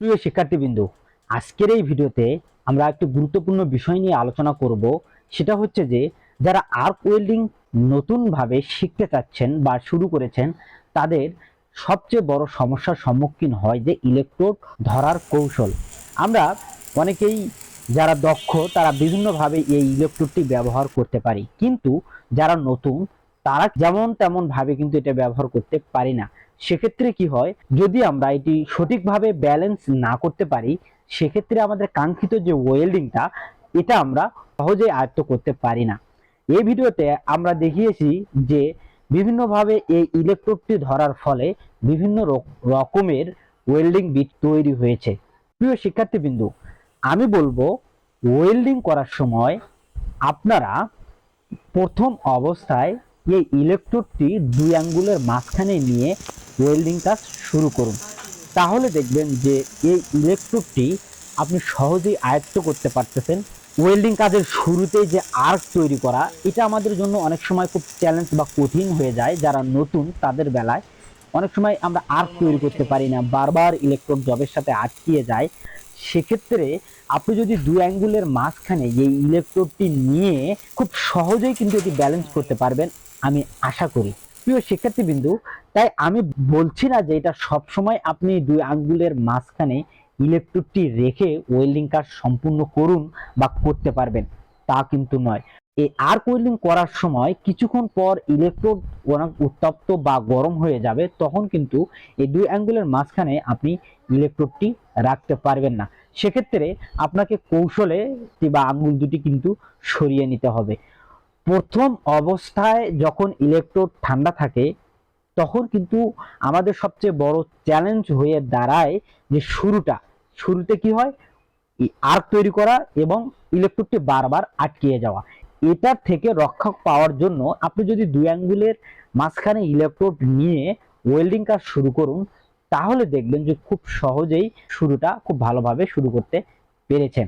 প্রিয় শিক্ষার্থীবৃন্দু, আজকের এই ভিডিওতে আমরা একটি গুরুত্বপূর্ণ বিষয় নিয়ে আলোচনা করব। সেটা হচ্ছে যে, যারা আর্ক ওয়েল্ডিং নতুনভাবে শিখতে চাচ্ছেন বা শুরু করেছেন, তাদের সবচেয়ে বড় সমস্যার সম্মুখীন হয় যে ইলেকট্রোড ধরার কৌশল। আমরা অনেকেই যারা দক্ষ, তারা বিভিন্নভাবে এই ইলেকট্রোডটি ব্যবহার করতে পারি। কিন্তু যারা নতুন তারা যেমন তেমন ভাবে কিন্তু এটা ব্যবহার করতে পারি না। সেক্ষেত্রে কি হয়, যদি আমরা এটি সঠিকভাবে ব্যালেন্স না করতে পারি, সেক্ষেত্রে আমাদের কাঙ্ক্ষিত যে ওয়েল্ডিংটা এটা আমরা সহজেই আয়ত্ত করতে পারি না। এই ভিডিওতে আমরা দেখিয়েছি যে বিভিন্নভাবে এই ইলেকট্রোডটি ধরার ফলে বিভিন্ন রক- রকমের ওয়েল্ডিং বিট তৈরি হয়েছে। প্রিয় শিক্ষার্থীবৃন্দু, আমি বলব ওয়েল্ডিং করার সময় আপনারা প্রথম অবস্থায় এই ইলেকট্রোডটি দুই আঙ্গুলের মাঝখানে নিয়ে ওয়েল্ডিং কাজ শুরু করুন। তাহলে দেখবেন যে এই ইলেকট্রোডটি আপনি সহজেই আয়ত্ত করতে পারতেছেন। ওয়েল্ডিং কাজের শুরুতেই যে আর্ক তৈরি করা, এটা আমাদের জন্য অনেক সময় খুব চ্যালেঞ্জ বা কঠিন হয়ে যায়। যারা নতুন, তাদের বেলায় অনেক সময় আমরা আর্ক তৈরি করতে পারি না, বারবার ইলেকট্রোড জবের সাথে আটকিয়ে যায়। সেক্ষেত্রে আপনি যদি দুই অ্যাঙ্গুলের মাঝখানে এই ইলেকট্রোডটি নিয়ে খুব সহজেই কিন্তু এটি ব্যালেন্স করতে পারবেন। আমি আশা করি। প্রিয় শিক্ষার্থীবৃন্দু, তাই আমি বলছি না যে এটা সবসময় আপনি দুই আঙ্গুলের মাঝখানে ইলেকট্রোডটি রেখে ওয়েল্ডিং কাজ সম্পূর্ণ করুন বা করতে পারবেন। তা কিন্তু নয়। এই আর্ক ওয়েল্ডিং করার সময় কিছুক্ষণ পর ইলেকট্রোড অনেক উত্তপ্ত বা গরম হয়ে যাবে, তখন কিন্তু এই দুই অ্যাঙ্গুলের মাঝখানে আপনি ইলেকট্রোডটি রাখতে পারবেন না। সেক্ষেত্রে আপনাকে কৌশলে বা আঙ্গুল দুটি কিন্তু সরিয়ে নিতে হবে। প্রথম অবস্থায় যখন ইলেকট্রোড ঠান্ডা থাকে, তখন কিন্তু আমাদের সবচেয়ে বড় চ্যালেঞ্জ হয়ে দাঁড়ায় যে শুরুটা। শুরুতে কি হয়? আর্ক তৈরি করা এবং ইলেকট্রোডটি বারবার আটকিয়ে যাওয়া। এটার থেকে রক্ষা পাওয়ার জন্য আপনি যদি দুই আঙ্গুলের মাঝখানে ইলেকট্রোড নিয়ে ওয়েল্ডিং কাজ শুরু করুন, তাহলে দেখবেন যে খুব সহজেই শুরুটা খুব ভালোভাবে শুরু করতে পেরেছেন।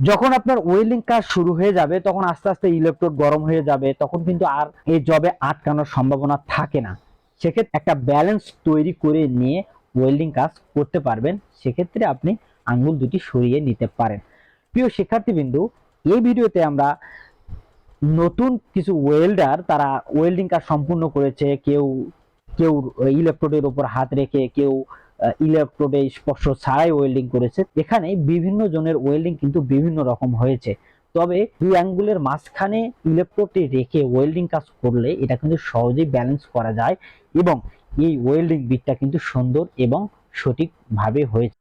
যখন আপনার ওয়েল্ডিং কাজ শুরু হয়ে যাবে, তখন আস্তে আস্তে ইলেকট্রোড গরম হয়ে যাবে, তখন কিন্তু আর এই জবে আটকানোর সম্ভাবনা থাকে না। সেক্ষেত্রে একটা ব্যালেন্স তৈরি করে নিয়ে ওয়েল্ডিং কাজ করতে পারবেন। সেক্ষেত্রে আপনি আঙ্গুল দুটি সরিয়ে নিতে পারেন। প্রিয় শিক্ষার্থীবৃন্দু, এই ভিডিওতে আমরা নতুন কিছু ওয়েল্ডার তারা ওয়েল্ডিং কাজ সম্পূর্ণ করেছে, কেউ কেউ ইলেকট্রোডের উপর হাত রেখে, কেউ ইলেকট্রোডে স্পর্শ ছাড়াই ওয়েল্ডিং করেছে। এখানে বিভিন্ন জনের ওয়েল্ডিং কিন্তু বিভিন্ন রকম হয়েছে। তবে দুই আঙ্গুলের মাঝখানে ইলেকট্রোডটি রেখে ওয়েল্ডিং কাজ করলে এটা কিন্তু সহজেই ব্যালেন্স করা যায় এবং এই ওয়েল্ডিং বিটটা কিন্তু সুন্দর এবং সঠিকভাবে হয়েছে।